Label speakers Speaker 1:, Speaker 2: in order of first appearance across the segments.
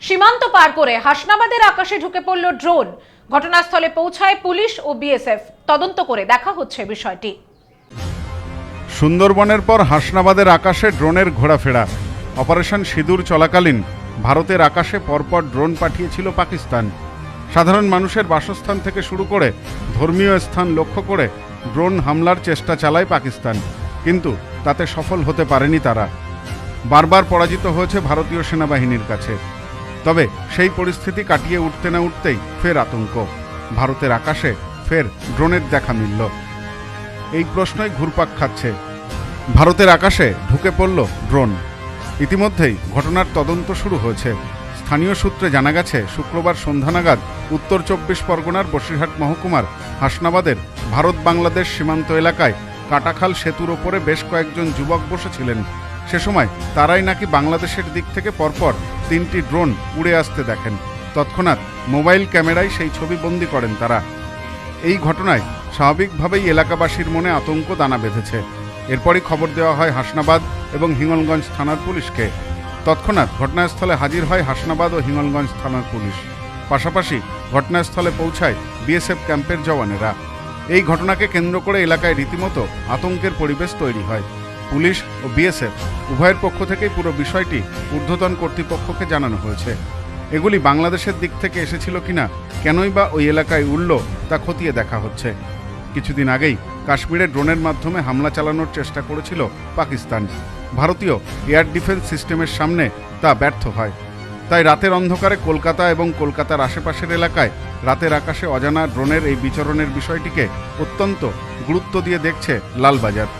Speaker 1: সীমান্ত পার করে হাসনাবাদের আকাশে ঢুকে পড়ল ড্রোন। ঘটনাস্থলে পৌঁছায় পুলিশ ও বিএসএফ। তদন্ত করে দেখা হচ্ছে বিষয়টি।
Speaker 2: সুন্দরবনের পর হাসনাবাদের আকাশে ড্রোনের ঘোরাফেরা। অপারেশন সিঁদুর চলাকালীন ভারতের আকাশে পরপর ড্রোন পাঠিয়েছিল পাকিস্তান। সাধারণ মানুষের বাসস্থান থেকে শুরু করে ধর্মীয় স্থান লক্ষ্য করে ড্রোন হামলার চেষ্টা চালায় পাকিস্তান। কিন্তু তাতে সফল হতে পারেনি তারা। বারবার পরাজিত হয়েছে ভারতীয় সেনাবাহিনীর কাছে। তবে সেই পরিস্থিতি কাটিয়ে উঠতে না উঠতেই ফের আতঙ্ক। ভারতের আকাশে ফের ড্রোনের দেখা মিলল। এই প্রশ্নই ঘুরপাক খাচ্ছে। ভারতের আকাশে ঢুকে পড়ল ড্রোন। ইতিমধ্যেই ঘটনার তদন্ত শুরু হয়েছে। স্থানীয় সূত্রে জানা গেছে, শুক্রবার সন্ধ্যা নাগাদ উত্তর চব্বিশ পরগনার বসিরহাট মহকুমার হাসনাবাদের ভারত বাংলাদেশ সীমান্ত এলাকায় কাটাখাল সেতুর ওপরে বেশ কয়েকজন যুবক বসেছিলেন। সে সময় তারাই নাকি বাংলাদেশের দিক থেকে পরপর তিনটি ড্রোন উড়ে আসতে দেখেন। তৎক্ষণাৎ মোবাইল ক্যামেরায় সেই ছবি বন্দি করেন তারা। এই ঘটনায় স্বাভাবিকভাবেই এলাকাবাসীর মনে আতঙ্ক দানা বেঁধেছে। এরপরই খবর দেওয়া হয় হাসনাবাদ এবং হিঙ্গলগঞ্জ থানার পুলিশকে। তৎক্ষণাৎ ঘটনাস্থলে হাজির হয় হাসনাবাদ ও হিঙ্গলগঞ্জ থানার পুলিশ। পাশাপাশি ঘটনাস্থলে পৌঁছায় বিএসএফ ক্যাম্পের জওয়ানেরা। এই ঘটনাকে কেন্দ্র করে এলাকায় রীতিমতো আতঙ্কের পরিবেশ তৈরি হয়। পুলিশ ও বিএসএফ উভয়ের পক্ষ থেকেই পুরো বিষয়টি ঊর্ধ্বতন কর্তৃপক্ষকে জানানো হয়েছে। এগুলি বাংলাদেশের দিক থেকে এসেছিল কিনা, কেনই বা ওই এলাকায় উঠল তা খতিয়ে দেখা হচ্ছে। কিছুদিন আগেই কাশ্মীরে ড্রোনের মাধ্যমে হামলা চালানোর চেষ্টা করেছিল পাকিস্তান। ভারতীয় এয়ার ডিফেন্স সিস্টেমের সামনে তা ব্যর্থ হয়। তাই রাতের অন্ধকারে কলকাতা এবং কলকাতার আশেপাশের এলাকায় রাতের আকাশে অজানা ড্রোনের এই বিচরণের বিষয়টিকে অত্যন্ত গুরুত্ব দিয়ে দেখছে লালবাজার।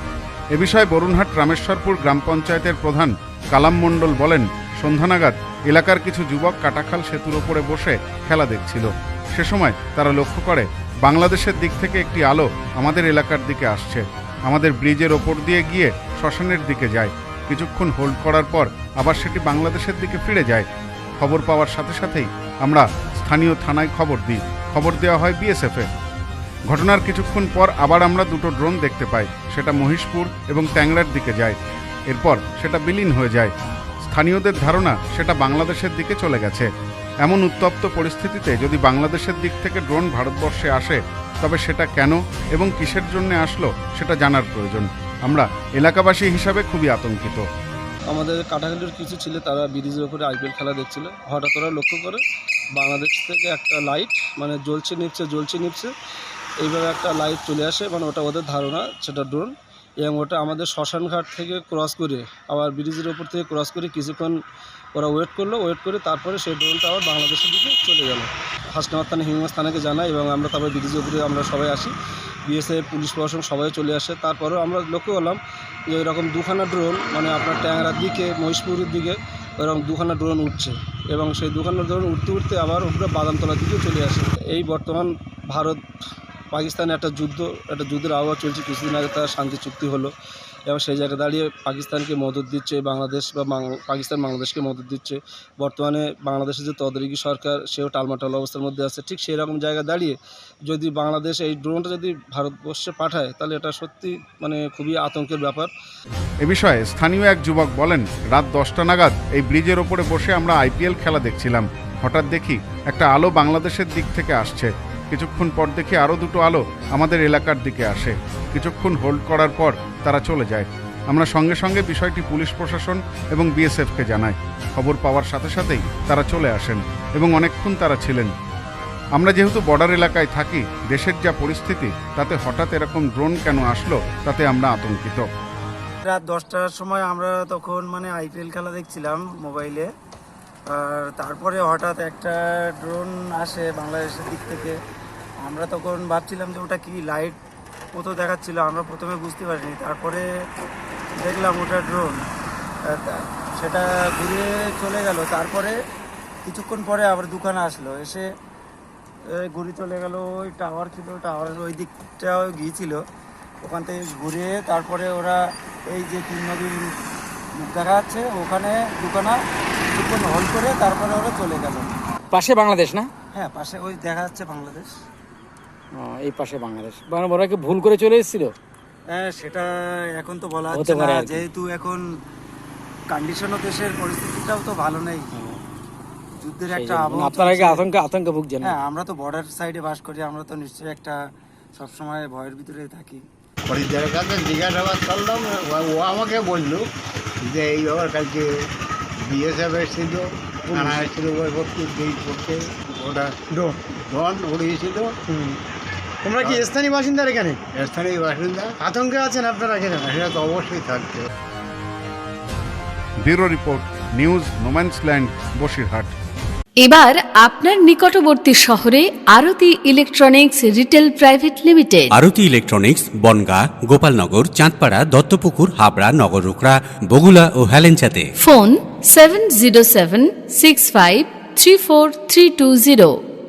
Speaker 2: এ বিষয়ে বরুণহাট রামেশ্বরপুর গ্রাম পঞ্চায়েতের প্রধান কালাম মণ্ডল বলেন সন্ধ্যা নাগাদ এলাকার কিছু যুবক কাটাখাল সেতুর ওপরে বসে খেলা দেখছিল। সে সময় তারা লক্ষ্য করে, বাংলাদেশের দিক থেকে একটি আলো আমাদের এলাকার দিকে আসছে। আমাদের ব্রিজের ওপর দিয়ে গিয়ে শ্মশানের দিকে যায়। কিছুক্ষণ হোল্ড করার পর আবার সেটি বাংলাদেশের দিকে ফিরে যায়। খবর পাওয়ার সাথে সাথেই আমরা স্থানীয় থানায় খবর দিই। খবর দেওয়া হয় বিএসএফে ঘটনার কিছুক্ষণ পর আবার আমরা দুটো ড্রোন দেখতে পাই। সেটা মহিষপুর এবং ট্যাংরার দিকে যায়। এরপর সেটা বিলীন হয়ে যায়। স্থানীয়দের ধারণা সেটা বাংলাদেশের দিকে চলে গেছে। এমন উত্তপ্ত পরিস্থিতিতে যদি বাংলাদেশের দিক থেকে ড্রোন ভারতবর্ষে আসে, তবে সেটা কেন এবং কিসের জন্য আসলো সেটা জানার প্রয়োজন। আমরা এলাকাবাসী হিসাবে খুবই আতঙ্কিত।
Speaker 3: আমাদের কাটাখালির কিছু ছিল, তারা ব্রিজের ওপরে আইপিএল খেলা দেখছিল। হঠাৎ ওরা লক্ষ্য করে, বাংলাদেশ থেকে একটা লাইট মানে জ্বলছে নিপছে জ্বলছে নিপছে এইভাবে একটা লাইট চলে আসে মানে ওটা ওদের ধারণা, সেটা ড্রোন এবং ওটা আমাদের শ্মশানঘাট থেকে ক্রস করে, আবার ব্রিজের ওপর থেকে ক্রস করে কিছুক্ষণ ওরা ওয়েট করল ওয়েট করে তারপরে সেই ড্রোনটা আবার বাংলাদেশের দিকে চলে গেল। হাসনাবাদ থানা হিমমাস থানাকে জানাই এবং আমরা তারপরে ব্রিজের উপরে আমরা সবাই আসি। বিএসএফ পুলিশ প্রশাসন সবাই চলে আসে। তারপরেও আমরা লক্ষ্য করলাম যে এরকম দুখানা ড্রোন মানে আপনার ট্যাংরার দিকে মহিষপুরের দিকে এরকম দুখানা ড্রোন উঠছে। এবং সেই দুখানা ড্রোন উঠতে উঠতে আবার উপরে বাদামতলার দিকে চলে আসে। এই বর্তমান ভারত পাকিস্তানে একটা যুদ্ধ, একটা যুদ্ধের আবহাওয়া চলছে, কিছুদিন আগে তার শান্তি চুক্তি হলো। এবং সেই জায়গায় দাঁড়িয়ে পাকিস্তানকে মদত দিচ্ছে, বাংলাদেশ বা পাকিস্তান বাংলাদেশকে মদত দিচ্ছে। বর্তমানে বাংলাদেশের যে তদারকি সরকার, সেও টালমাটাল অবস্থার মধ্যে আছে। ঠিক সেই রকম জায়গায় দাঁড়িয়ে যদি বাংলাদেশ এই ড্রোনটা যদি ভারতবর্ষে পাঠায়, তাহলে এটা সত্যি মানে খুবই আতঙ্কের ব্যাপার।
Speaker 2: এ বিষয়ে স্থানীয় এক যুবক বলেন, রাত দশটা নাগাদ এই ব্রিজের ওপরে বসে আমরা আইপিএল খেলা দেখছিলাম। হঠাৎ দেখি একটা আলো বাংলাদেশের দিক থেকে আসছে। কিছুক্ষণ পর দেখি আরও দুটো আলো আমাদের এলাকার দিকে আসে। কিছুক্ষণ হোল্ড করার পর তারা চলে যায়। আমরা সঙ্গে সঙ্গে বিষয়টি পুলিশ প্রশাসন এবং বিএসএফকে জানাই। খবর পাওয়ার সাথে সাথেই তারা চলে আসেন এবং অনেকক্ষণ তারা ছিলেন। আমরা যেহেতু বর্ডার এলাকায় থাকি, দেশের যা পরিস্থিতি, তাতে হঠাৎ এরকম ড্রোন কেন আসলো, তাতে আমরা আতঙ্কিত।
Speaker 4: রাত দশটার সময় আমরা তখন মানে আইপিএল খেলা দেখছিলাম মোবাইলে। আর তারপরে হঠাৎ একটা ড্রোন আসে বাংলাদেশের দিক থেকে। আমরা তখন ভাবছিলাম যে ওটা কি লাইট মতো দেখাচ্ছিল আমরা প্রথমে বুঝতে পারিনি। তারপরে দেখলাম ওটা ড্রোন সেটা ঘুরে চলে গেল। তারপরে কিছুক্ষণ পরে আবার দোকানে আসলো। এসে ঘুরে চলে গেল ওই টাওয়ার ছিল টাওয়ারের ওই দিকটাও গিয়েছিল। ওখান থেকে ঘুরে তারপরে ওরা এই যে তিন নদীর মুখ দেখা যাচ্ছে ওখানে দোকানা কিছুক্ষণ হোল্ড করে তারপরে ওরা চলে গেল।
Speaker 5: পাশে বাংলাদেশ না?
Speaker 4: হ্যাঁ পাশে ওই দেখা যাচ্ছে বাংলাদেশ।
Speaker 5: এই পাশে বাংলাদেশ। মানে ওরা কি ভুল করে চলে এসেছিল?
Speaker 4: হ্যাঁ সেটা এখন তো বলা হচ্ছে না। যেহেতু এখন কন্ডিশনও দেশের পরিস্থিতিটাও তো ভালো নেই। যুদ্ধের
Speaker 5: সেই
Speaker 4: একটা। আবহাওয়া
Speaker 5: আপনারা কি। আতঙ্ক আতঙ্ক ভুগছেন?
Speaker 4: হ্যাঁ আমরা তো বর্ডার সাইডে বাস করি আমরা তো নিশ্চয়ই একটা সবসময় ভয়ের ভিতরে থাকি।
Speaker 6: খরিদ্দারের কাছে জিজ্ঞাসাবাদ করলাম ও- ও আমাকে বলল যে এই ব্যাপার কালকে বিএসএফ এসেছিল থানা এসেছিল ওই করতে এই করতে ওটা
Speaker 7: ড্রোন।
Speaker 6: ড্রোন উড়িয়েছিল।
Speaker 7: তোমরা কি স্থানীয় বাসিন্দার এখানে?
Speaker 6: স্থানীয় বাসিন্দা?
Speaker 7: আতঙ্কে আছেন আপনারা এখানে?
Speaker 6: সেটা তো অবশ্যই থাকছে
Speaker 2: bureau report news no man's land Basirhat.
Speaker 8: এবার আপনার নিকটবর্তী শহরে Arati electronics retail private limited.
Speaker 9: Arati electronics Bangaon Gopalnagar Chandpara Duttapukur Habra Nagarukhra Bagula ও হেলেঞ্চাতে।
Speaker 8: Phone seven zero seven six five three four three two zero.